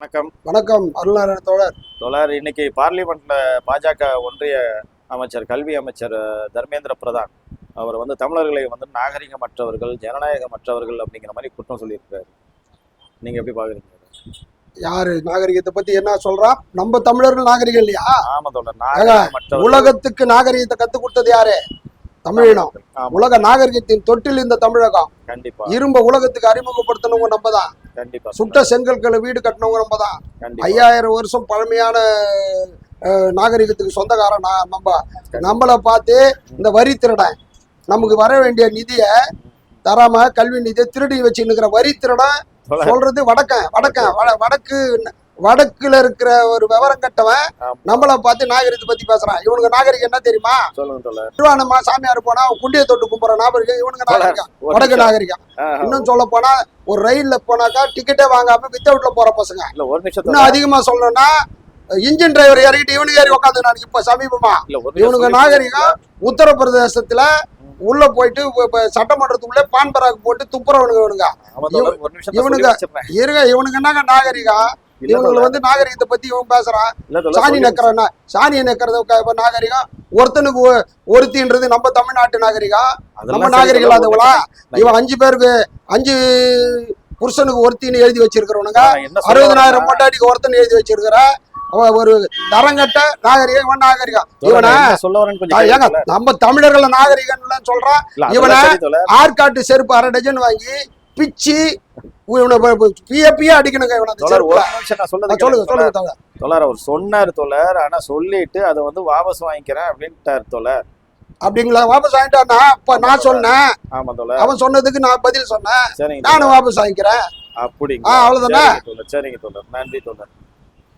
வணக்கம். வணக்கம் அருள்நாராயண தோழர். தோழர் இன்னைக்கு பார்லிமெண்ட்ல பாஜக ஒன்றிய அமைச்சர் கல்வி அமைச்சர் தர்மேந்திர பிரதான். அவர் வந்து தமிழர்களை வந்து நாகரிகமற்றவர்கள் ஜனநாயகமற்றவர்கள் அப்படிங்கிற மாதிரி குற்றம் சொல்லியிருக்காரு நீங்க எப்படி பாக்குறீங்க? யாரு? நாகரிகத்தை பத்தி என்ன சொல்றான் நம்ம தமிழர்கள் நாகரிகம் இல்லையா? ஆமா தோழர் உலகத்துக்கு நாகரிகத்தை கத்து கொடுத்தது யாரு? தமிழினம். உலக நாகரிகத்தின் தொட்டில் இந்த தமிழகம். கண்டிப்பா. இரும்ப உலகத்துக்கு அறிமுகப்படுத்தினவங்க நம்ம தான். சுட்ட செங்கற்களை வீடு கட்டினவங்க நம்ம தான். ஐயாயிரம் வருஷம் பழமையான நாகரிகத்துக்கு சொந்தக்காரன் நான் நம்ம. நம்மளை பார்த்து இந்த வரி திருடன் நமக்கு வர வேண்டிய நிதியை தராம கல்வி நிதியை திருடி வச்சுன்னுக்கிற வரி திருடன் சொல்றது வடக்கன் வடக்கன் வட- வடக்கு வடக்குல இருக்கிற ஒரு விவரம் கட்டவன். நம்மள பார்த்து நாகரிகத்தை பத்தி பேசுறான். இவனுக்கு நாகரிகம் என்ன தெரியுமா? திருவானமா சாமியார் போனா குண்டிய தொட்டு கும்புற நாகரிகம் இவனுக்கு நாகரிகம். வடக்கு. நாகரிகம். இன்னும் சொல்ல போனா ஒரு ரயில்ல போனாக்கா டிக்கெட்டே வாங்காம வித்தவுட்ல போற பசங்க. இன்னும். அதிகமா சொல்லணும்னா இன்ஜின் டிரைவர் இறக்கிட்டு இவனுக்கு ஏறி உட்காந்து நான் இப்ப சமீபமா. இவனுக்கு நாகரிகம் உத்தரப்பிரதேசத்துல உள்ள போயிட்டு சட்டமன்றத்துக்குள்ளே பான் பராக் போட்டு துப்புறவனுங்க இவனுங்க. இவனுங்க-. இருங்க இவனுக்கு என்னங்க நாகரிகம்? தோழர், வந்து நாகரிகத்தை பத்தி இவன் பேசுறான். சாணி சொல்லி- நக்கிறனா சாணி நக்கிறது நாகரிகம். ஒருத்தனுக்கு ஒருத்தின்றது நம்ம தமிழ்நாட்டு நாகரிகம். நம்ம நாகரிகம் இல்லாதவங்களா இவன் அஞ்சு பேருக்கு அஞ்சு புருஷனுக்கு ஒருத்தின்னு எழுதி வச்சிருக்கிறவனுங்க. அறுபதனாயிரம் பொண்டாட்டிக்கு ஒருத்தன் எழுதி வச்சிருக்கிற ஒரு தரங்கட்ட நாகரிகம் இவன் நாகரிகம். இவனை ஏங்க. நம்ம தமிழர்கள் நாகரிகம்லாம் சொல்றான். இவனை. ஆற்காட்டு செருப்பு அரை டஜன் வாங்கி பிச்சு அவர் சொன்னார் தோழர் ஆனா சொல்லிட்டு அதை வந்து வாபஸ் வாங்கிக்கிறேன் அப்படின்ட்டார் தோழர். அப்படிங்களா? வாபஸ் வாங்கிட்டானா அப்ப நான் சொன்னேன். ஆமா தோழர். அவன் சொன்னதுக்கு நான் பதில் சொன்னேன். நானும். வாபஸ் வாங்கிக்கிறேன். அப்படிங்களா? ஆ, அவ்வளவுதானே? சரிங்க தோழர். நன்றி தோழர்.